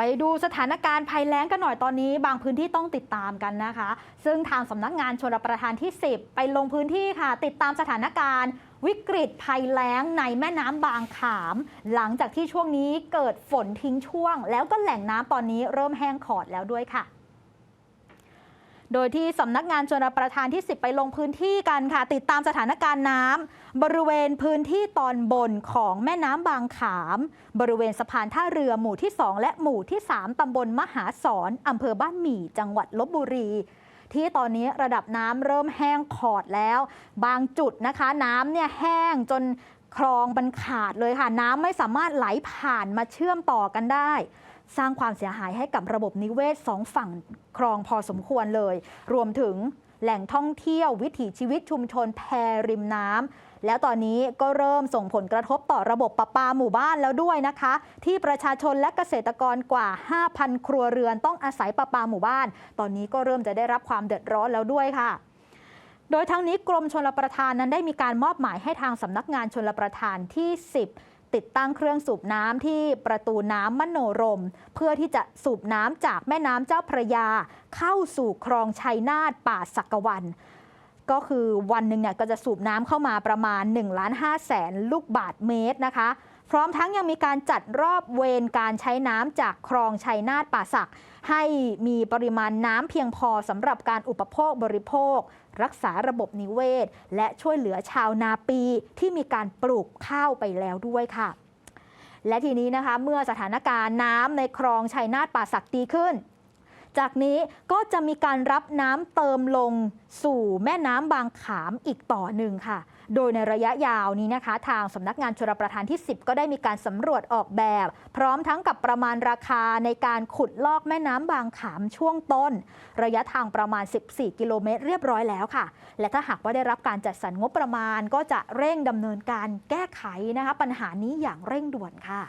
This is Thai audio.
ไปดูสถานการณ์ภัยแล้งกันหน่อยตอนนี้ บางพื้นที่ต้องติดตามกันนะคะ ซึ่งทางสำนักงานชลประทานที่ 10 ไปลงพื้นที่ค่ะ ติดตามสถานการณ์วิกฤตภัยแล้งในแม่น้ำบางขาม หลังจากที่ช่วงนี้เกิดฝนทิ้งช่วง แล้วก็แหล่งน้ำตอนนี้เริ่มแห้งขอดแล้วด้วยค่ะ โดยที่สำนักงานชลประทานที่ 10 ไปลงพื้นที่กันค่ะ ติดตามสถานการณ์น้ำบริเวณพื้นที่ตอนบนของแม่น้ำบางขาม บริเวณสะพานท่าเรือหมู่ที่ 2 และหมู่ที่ 3 ตำบลมหาสอนอำเภอบ้านหมี่จังหวัดลบบุรีที่ตอนนี้ระดับน้ำเริ่มแห้งขอดแล้ว บางจุดนะคะน้ำเนี่ยแห้งจน คลองมันขาดเลยค่ะ น้ำไม่สามารถไหลผ่านมาเชื่อมต่อกันได้ สร้างความเสียหายให้กับระบบนิเวศสองฝั่งคลองพอสมควรเลย รวมถึงแหล่งท่องเที่ยววิถีชีวิตชุมชนแพริมน้ำแล้วตอนนี้ก็เริ่มส่งผลกระทบต่อระบบประปาหมู่บ้านแล้วด้วยนะคะ ที่ประชาชนและเกษตรกรกว่า 5,000 ครัวเรือนต้องอาศัยประปาหมู่บ้าน ตอนนี้ก็เริ่มจะได้รับความเดือดร้อนแล้วด้วยค่ะ โดยทั้งนี้กรมชลประทานนั้นได้มีการมอบหมายให้ทางสำนักงานชลประทานที่ 10 ติดตั้งเครื่องสูบน้ำที่ประตูน้ำมโนรม เพื่อที่จะสูบน้ำจากแม่น้ำเจ้าพระยา เข้าสู่คลองชัยนาทป่าสักวัน ก็คือวันหนึ่งเนี่ยก็จะสูบน้ำเข้ามาประมาณ1ล้าน5แสนลูกบาทเมตรนะคะ พร้อมทั้งยังมีการจัดรอบเวรการใช้น้ำจากคลองชัยนาทป่าศักให้มีปริมาณน้ำเพียงพอสำหรับการอุปโภคบริโภค รักษาระบบนิเวศ และช่วยเหลือชาวนาปีที่มีการปลูกข้าวไปแล้วด้วยค่ะ และทีนี้นะคะเมื่อสถานการณ์น้ำในคลองชัยนาทป่าศักดีขึ้น จากนี้ก็จะมีการรับน้ำเติมลงสู่แม่น้ำบางขามอีกต่อหนึ่งค่ะ โดยในระยะยาวนี้นะคะ ทางสำนักงานชลประทานที่ 10 ก็ได้มีการสำรวจออกแบบ พร้อมทั้งกับประมาณราคาในการขุดลอกแม่น้ำบางขามช่วงต้น ระยะทางประมาณ 14 กิโลเมตรเรียบร้อยแล้วค่ะ และถ้าหากว่าได้รับการจัดสรรงบประมาณ ก็จะเร่งดำเนินการแก้ไขนะคะปัญหานี้อย่างเร่งด่วนค่ะ